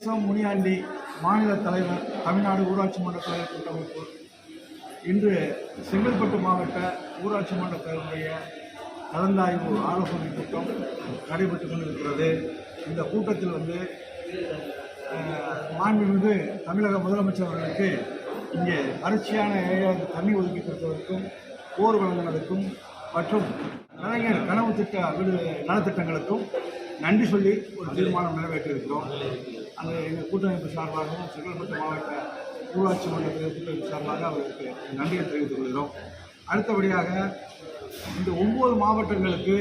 முனியாண்டி மாநில தலைவர் தமிழ்நாடு ஊராட்சி மன்ற தலைவர் கூட்டமைப்பு இன்று செங்கல்பட்டு மாவட்ட ஊராட்சி மன்ற தலைவருடைய கலந்தாய்வு ஆலோசனை கூட்டம் நடைபெற்று கொண்டிருக்கிறது. இந்த கூட்டத்தில் வந்து மாண்புமிகு தமிழக முதலமைச்சர் அவர்களுக்கு இங்கே வறட்சியான ஏரியாவுக்கு தண்ணி ஒதுக்கி கொடுத்ததற்கும் போர் வழங்கினதுக்கும் மற்றும் கலைஞர் கனவு திட்ட வீடு நலத்திட்டங்களுக்கும் நன்றி சொல்லி ஒரு தீர்மானம் நிறைவேற்றியிருக்கிறோம். அந்த எங்கள் கூட்டமைப்பு சார்பாகவும் செங்கல்பட்டு மாவட்ட ஊராட்சி மன்ற கூட்டமைப்பு சார்பாக அவருக்கு நன்றியை தெரிவித்துக் கொள்கிறோம். அடுத்தபடியாக இந்த ஒம்பது மாவட்டங்களுக்கு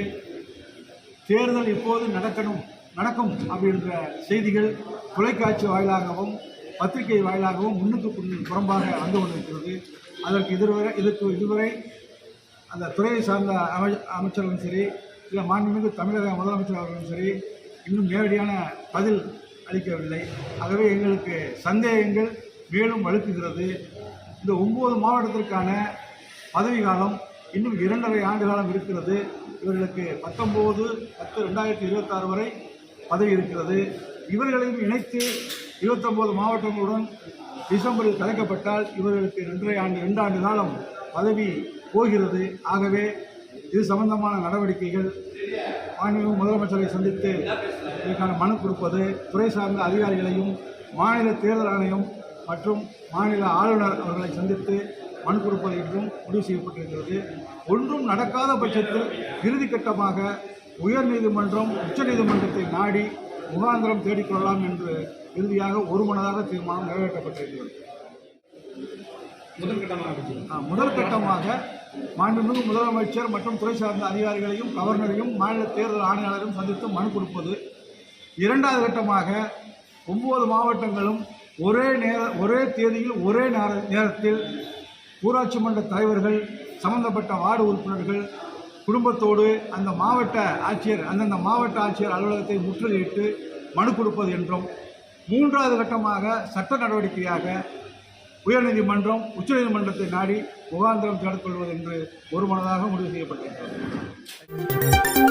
தேர்தல் இப்போது நடக்கணும் நடக்கும் அப்படின்ற செய்திகள் தொலைக்காட்சி வாயிலாகவும் பத்திரிகை வாயிலாகவும் முன்னுக்கு புறம்பாக வந்து கொண்டிருக்கிறது. அதற்கு இதுவரை இதற்கு இதுவரை அந்த துறையை சார்ந்த அமை அமைச்சர்களும் சரி இல்லை மாண்புமிகு தமிழக முதலமைச்சர் அவர்களும் சரி இன்னும் நேரடியான பதில் அளிக்கவில்லை. ஆகவே எங்களுக்கு சந்தேகங்கள் மேலும் வலுக்குகிறது. இந்த ஒம்பது மாவட்டத்திற்கான பதவி காலம் இன்னும் இரண்டரை ஆண்டு காலம் இருக்கிறது. இவர்களுக்கு பத்தொம்போது பத்து ரெண்டாயிரத்தி இருபத்தாறு வரை பதவி இருக்கிறது. இவர்களையும் இணைத்து இருபத்தொம்போது மாவட்டங்களுடன் டிசம்பரில் கலைக்கப்பட்டால் இவர்களுக்கு ரெண்டரை ஆண்டு ரெண்டு ஆண்டு காலம் பதவி போகிறது. ஆகவே இது சம்பந்தமான நடவடிக்கைகள் மாநில முதலமைச்சரை சந்தித்து இதற்கான மனு கொடுப்பது துறை சார்ந்த அதிகாரிகளையும் மாநில தேர்தல் ஆணையம் மற்றும் மாநில ஆளுநர் அவர்களை சந்தித்து மனு கொடுப்பது என்றும் முடிவு செய்யப்பட்டிருக்கிறது. ஒன்றும் நடக்காத பட்சத்தில் இறுதி கட்டமாக உயர்நீதிமன்றம் உச்சநீதிமன்றத்தை நாடி முகாந்திரம் தேடிக்கொள்ளலாம் என்று இறுதியாக ஒருமனதாக தீர்மானம் நிறைவேற்றப்பட்டிருக்கிறது. ஆ, முதல் கட்டமாக மாண்புமிகு முதலமைச்சர் மற்றும் துறை சார்ந்த அதிகாரிகளையும் கவர்னரையும் மாநில தேர்தல் ஆணையாளரையும் சந்தித்து மனு கொடுப்பது இரண்டாவது கட்டமாக ஒன்பது மாவட்டங்களும் ஒரே நேர ஒரே தேதியில் ஒரே நேர நேரத்தில் ஊராட்சி மன்ற தலைவர்கள் சம்பந்தப்பட்ட வார்டு உறுப்பினர்கள் குடும்பத்தோடு அந்த மாவட்ட ஆட்சியர் அந்தந்த மாவட்ட ஆட்சியர் அலுவலகத்தை முற்றுகையிட்டு மனு கொடுப்பது என்றும் மூன்றாவது கட்டமாக சட்ட நடவடிக்கையாக உயர்நீதிமன்றம் உச்சநீதிமன்றத்தை நாடி முகாந்திரம் தேடிக்கொள்வது என்று ஒருமனதாக முடிவு செய்யப்பட்டிருக்கிறது.